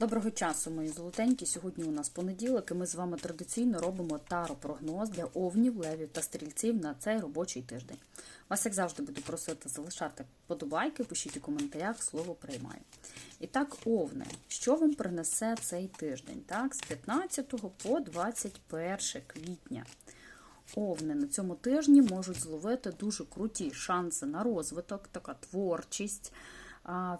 Доброго часу, мої золотенькі. Сьогодні у нас понеділок, і ми з вами традиційно робимо таро-прогноз для овнів, левів та стрільців на цей робочий тиждень. Вас, як завжди, буду просити залишати подобайки, пишіть у коментарях, слово приймаю. І так, овни, що вам принесе цей тиждень? Так, з 15 по 21 квітня. Овни на цьому тижні можуть зловити дуже круті шанси на розвиток, така творчість.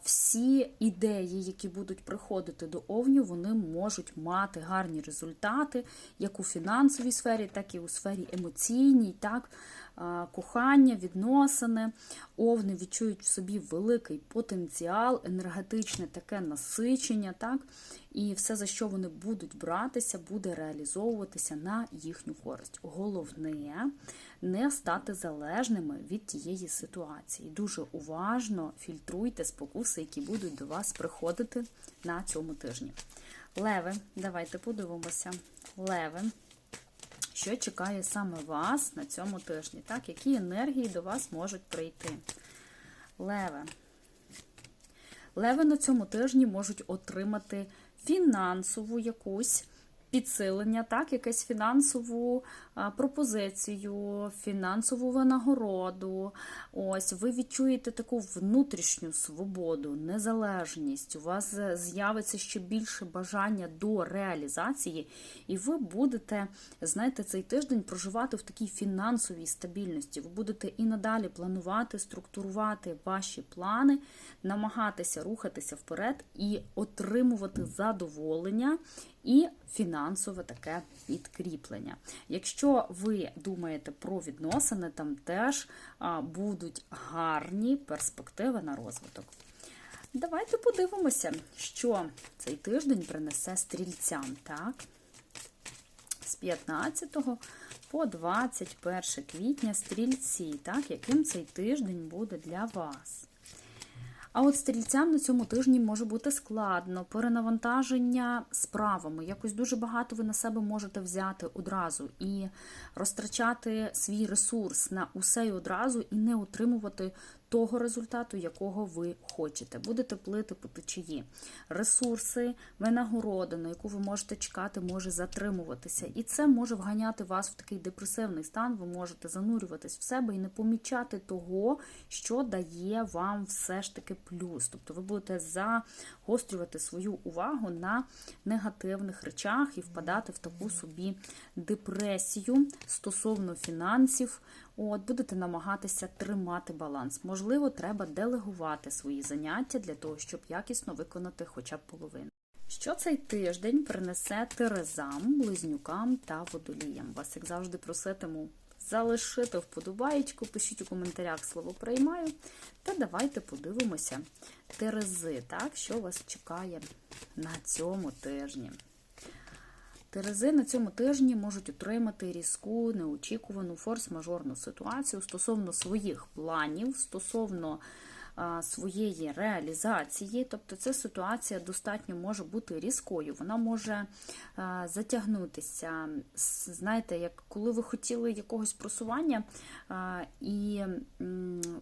Всі ідеї, які будуть приходити до овню, вони можуть мати гарні результати, як у фінансовій сфері, так і у сфері емоційній, так, кохання, відносини. Овни відчують в собі великий потенціал, енергетичне таке насичення, так, і все, за що вони будуть братися, буде реалізовуватися на їхню користь. Головне не стати залежними від тієї ситуації. Дуже уважно фільтруйте спокуси, які будуть до вас приходити на цьому тижні. Леви, давайте подивимося. Леви. Що чекає саме вас на цьому тижні? Так, Які енергії до вас можуть прийти? Леве. Леви на цьому тижні можуть отримати фінансову якусь підсилення, так, якусь фінансову пропозицію, фінансову винагороду. Ось ви відчуєте таку внутрішню свободу, незалежність. У вас з'явиться ще більше бажання до реалізації, і ви будете, знаєте, цей тиждень проживати в такій фінансовій стабільності. Ви будете і надалі планувати, структурувати ваші плани, намагатися рухатися вперед і отримувати задоволення і фінансове таке підкріплення. Якщо ви думаєте про відносини, там теж будуть гарні перспективи на розвиток. Давайте подивимося, що цей тиждень принесе стрільцям. Так? З 15 по 21 квітня стрільці, так, яким цей тиждень буде для вас. А от стрільцям на цьому тижні може бути складно, перенавантаження справами. Якось дуже багато ви на себе можете взяти одразу і розтрачати свій ресурс на усе і одразу, і не отримувати того результату, якого ви хочете. Будете плити по течії. Ресурси, винагорода, на яку ви можете чекати, може затримуватися. І це може вганяти вас в такий депресивний стан. Ви можете занурюватись в себе і не помічати того, що дає вам все ж таки плюс. Тобто ви будете загострювати свою увагу на негативних речах і впадати в таку собі депресію стосовно фінансів. От, будете намагатися тримати баланс. Можливо, треба делегувати свої заняття для того, щоб якісно виконати хоча б половину. Що цей тиждень принесе терезам, близнюкам та водоліям? Вас, як завжди, проситиму залишити вподобаєчку, пишіть у коментарях слово приймаю. Та давайте подивимося терези, так, що вас чекає на цьому тижні. Терези на цьому тижні можуть отримати різку, неочікувану форс-мажорну ситуацію стосовно своїх планів, стосовно своєї реалізації. Тобто, ця ситуація достатньо може бути різкою. Вона може затягнутися. Знаєте, як коли ви хотіли якогось просування, і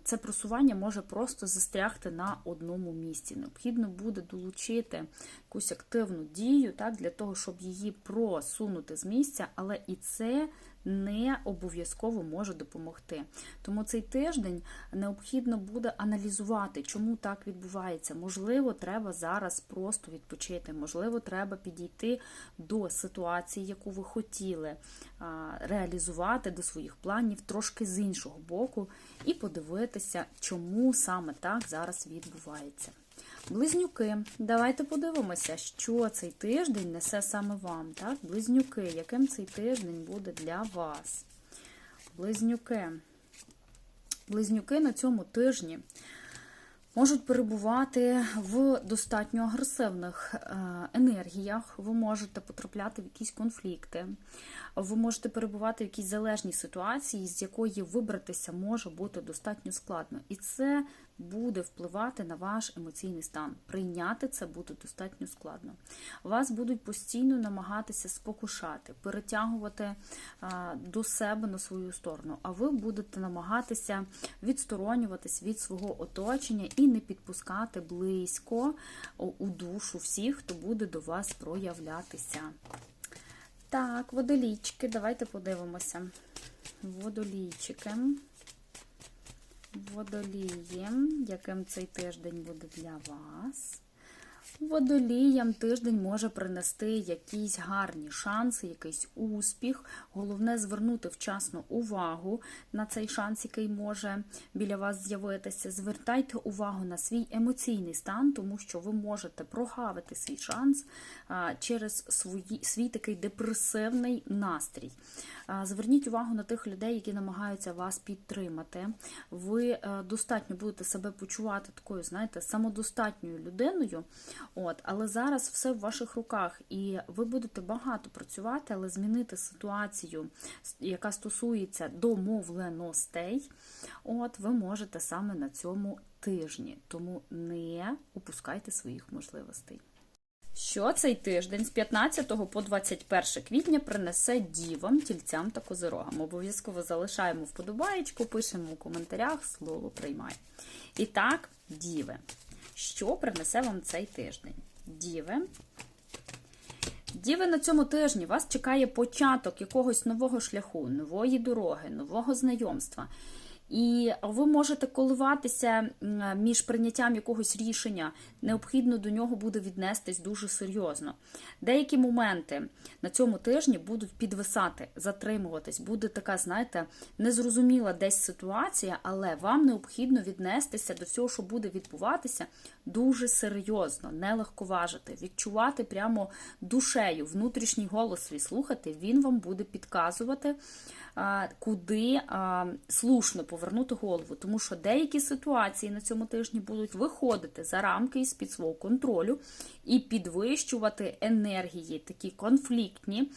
це просування може просто застрягти на одному місці. Необхідно буде долучити якусь активну дію, так, для того, щоб її просунути з місця, але і це не обов'язково може допомогти. Тому цей тиждень необхідно буде аналізувати, чому так відбувається. Можливо, треба зараз просто відпочити, можливо, треба підійти до ситуації, яку ви хотіли реалізувати, до своїх планів трошки з іншого боку, і подивитися, чому саме так зараз відбувається. Близнюки, давайте подивимося, що цей тиждень несе саме вам. Так? Близнюки, яким цей тиждень буде для вас? Близнюки. Близнюки на цьому тижні можуть перебувати в достатньо агресивних енергіях, ви можете потрапляти в якісь конфлікти, ви можете перебувати в якійсь залежній ситуації, з якої вибратися може бути достатньо складно. І це буде впливати на ваш емоційний стан. Прийняти це буде достатньо складно. Вас будуть постійно намагатися спокушати, перетягувати до себе на свою сторону, а ви будете намагатися відсторонюватись від свого оточення і не підпускати близько у душу всіх, хто буде до вас проявлятися. Так, водолійчики, давайте подивимося. Водолійчики. Водолії, яким цей тиждень буде для вас. Водоліям тиждень може принести якісь гарні шанси, якийсь успіх. Головне звернути вчасно увагу на цей шанс, який може біля вас з'явитися. Звертайте увагу на свій емоційний стан, тому що ви можете прогавити свій шанс через свої, свій такий депресивний настрій. Зверніть увагу на тих людей, які намагаються вас підтримати. Ви е, достатньо будете себе почувати такою, знаєте, самодостатньою людиною. От, Але зараз все в ваших руках, і ви будете багато працювати, але змінити ситуацію, яка стосується домовленостей, от, ви можете саме на цьому тижні. Тому не упускайте своїх можливостей. Що цей тиждень з 15 по 21 квітня принесе дівам, тільцям та козирогам? Обов'язково залишаємо вподобаєчку, пишемо у коментарях, слово приймай. І так, діви. Що принесе вам цей тиждень? Діви. Діви на цьому тижні вас чекає початок якогось нового шляху, нової дороги, нового знайомства. І ви можете коливатися між прийняттям якогось рішення, необхідно до нього буде віднестись дуже серйозно. Деякі моменти на цьому тижні будуть підвисати, затримуватись, буде така, знаєте, незрозуміла десь ситуація, але вам необхідно віднестися до всього, що буде відбуватися, дуже серйозно, не легковажити, відчувати прямо душею, внутрішній голос свій слухати, він вам буде підказувати куди слушно повернути голову, тому що деякі ситуації на цьому тижні будуть виходити за рамки з під свого контролю і підвищувати енергії, такі конфліктні.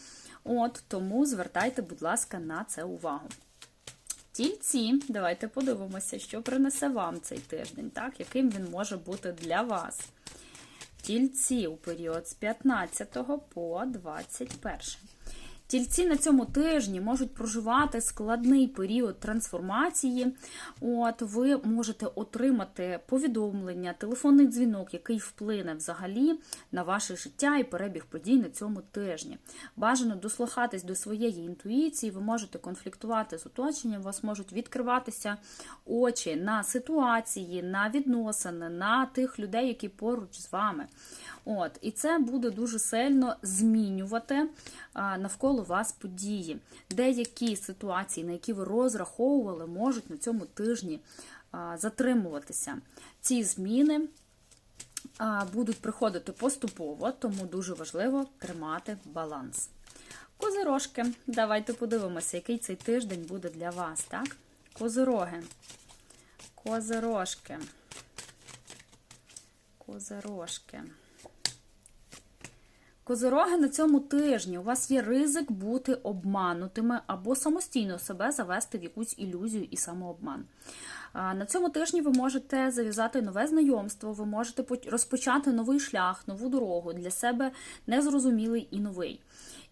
От Тому звертайте, будь ласка, на це увагу. Тільці, давайте подивимося, що принесе вам цей тиждень, так? яким він може бути для вас. Тільці у період з 15 по 21. Тільці на цьому тижні можуть проживати складний період трансформації. От Ви можете отримати повідомлення, телефонний дзвінок, який вплине взагалі на ваше життя і перебіг подій на цьому тижні. Бажано дослухатись до своєї інтуїції, ви можете конфліктувати з оточенням, у вас можуть відкриватися очі на ситуації, на відносини, на тих людей, які поруч з вами. От, І це буде дуже сильно змінювати навколо вас події. Деякі ситуації, на які ви розраховували, можуть на цьому тижні затримуватися. Ці зміни будуть приходити поступово, тому дуже важливо тримати баланс. Козирожки, давайте подивимося, який цей тиждень буде для вас, так? Козироги. Козирожки. Козирожки. Козироги на цьому тижні у вас є ризик бути обманутими або самостійно себе завести в якусь ілюзію і самообман. На цьому тижні ви можете зав'язати нове знайомство, ви можете розпочати новий шлях, нову дорогу для себе незрозумілий і новий.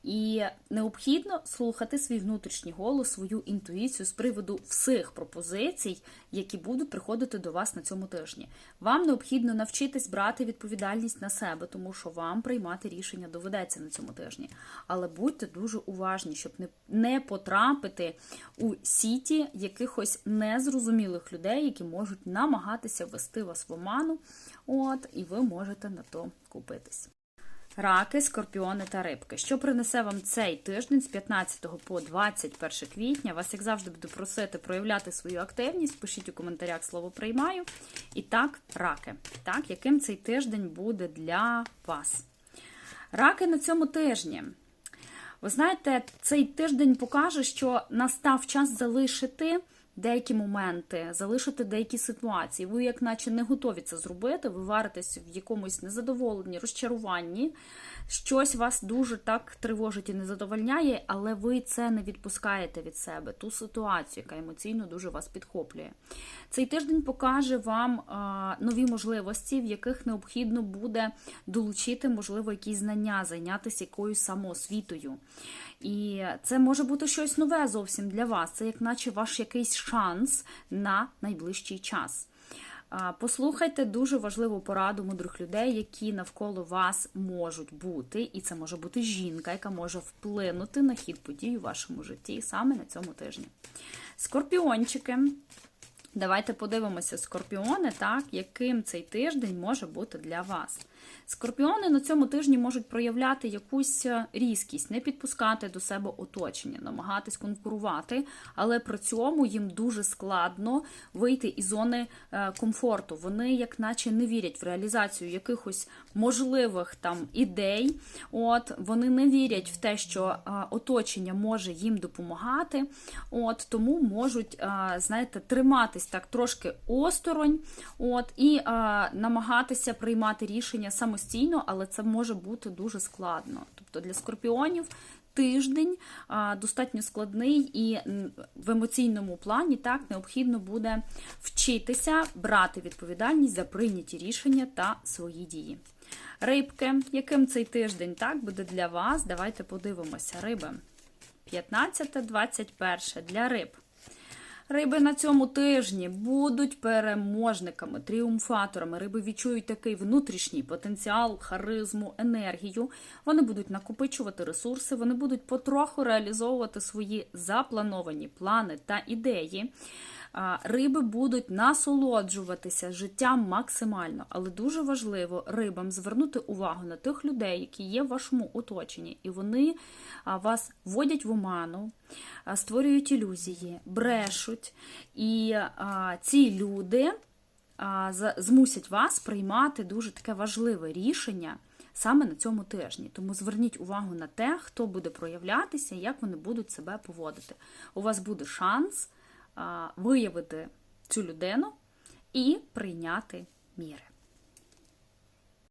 І необхідно слухати свій внутрішній голос, свою інтуїцію з приводу всіх пропозицій, які будуть приходити до вас на цьому тижні. Вам необхідно навчитись брати відповідальність на себе, тому що вам приймати рішення доведеться на цьому тижні. Але будьте дуже уважні, щоб не потрапити у сіті якихось незрозумілих людей, які можуть намагатися ввести вас в оману. От, і ви можете на то купитись. Раки, скорпіони та рибки. Що принесе вам цей тиждень з 15 по 21 квітня? Вас, як завжди, буду просити проявляти свою активність. Пишіть у коментарях слово приймаю. І так, раки. Так, яким цей тиждень буде для вас? Раки на цьому тижні. Ви знаєте, цей тиждень покаже, що настав час залишити деякі моменти, залишити деякі ситуації. Ви, як наче, не готові це зробити, ви варитесь в якомусь незадоволенні, розчаруванні. Щось вас дуже так тривожить і не задовольняє, але ви це не відпускаєте від себе, ту ситуацію, яка емоційно дуже вас підхоплює. Цей тиждень покаже вам нові можливості, в яких необхідно буде долучити, можливо, якісь знання, зайнятися якоюсь самоосвітою. І це може бути щось нове зовсім для вас. Це як наче ваш якийсь шанс на найближчий час. Послухайте дуже важливу пораду мудрих людей, які навколо вас можуть бути, і це може бути жінка, яка може вплинути на хід подій у вашому житті саме на цьому тижні. Скорпіончики. Давайте подивимося, скорпіони, так, яким цей тиждень може бути для вас. Скорпіони на цьому тижні можуть проявляти якусь різкість, не підпускати до себе оточення, намагатись конкурувати, але при цьому їм дуже складно вийти із зони е, комфорту. Вони, як наче, не вірять в реалізацію якихось можливих там ідей. От вони не вірять в те, що е, оточення може їм допомагати. От тому можуть, е, знаєте, триматись так трошки осторонь, от і намагатися приймати рішення самостійно, але це може бути дуже складно. Тобто для скорпіонів. Тиждень достатньо складний, і в емоційному плані так необхідно буде вчитися брати відповідальність за прийняті рішення та свої дії. Рибки, яким цей тиждень так буде для вас? Давайте подивимося. Риби 15-21 для риб. Риби на цьому тижні будуть переможниками, тріумфаторами. Риби відчують такий внутрішній потенціал, харизму, енергію. Вони будуть накопичувати ресурси, вони будуть потроху реалізовувати свої заплановані плани та ідеї. Риби будуть насолоджуватися життям максимально, але дуже важливо рибам звернути увагу на тих людей, які є в вашому оточенні, і вони вас вводять в оману, створюють ілюзії, брешуть. І ці люди змусять вас приймати дуже таке важливе рішення. Саме на цьому тижні. Тому зверніть увагу на те, хто буде проявлятися, як вони будуть себе поводити. У вас буде шанс виявити цю людину і прийняти міри.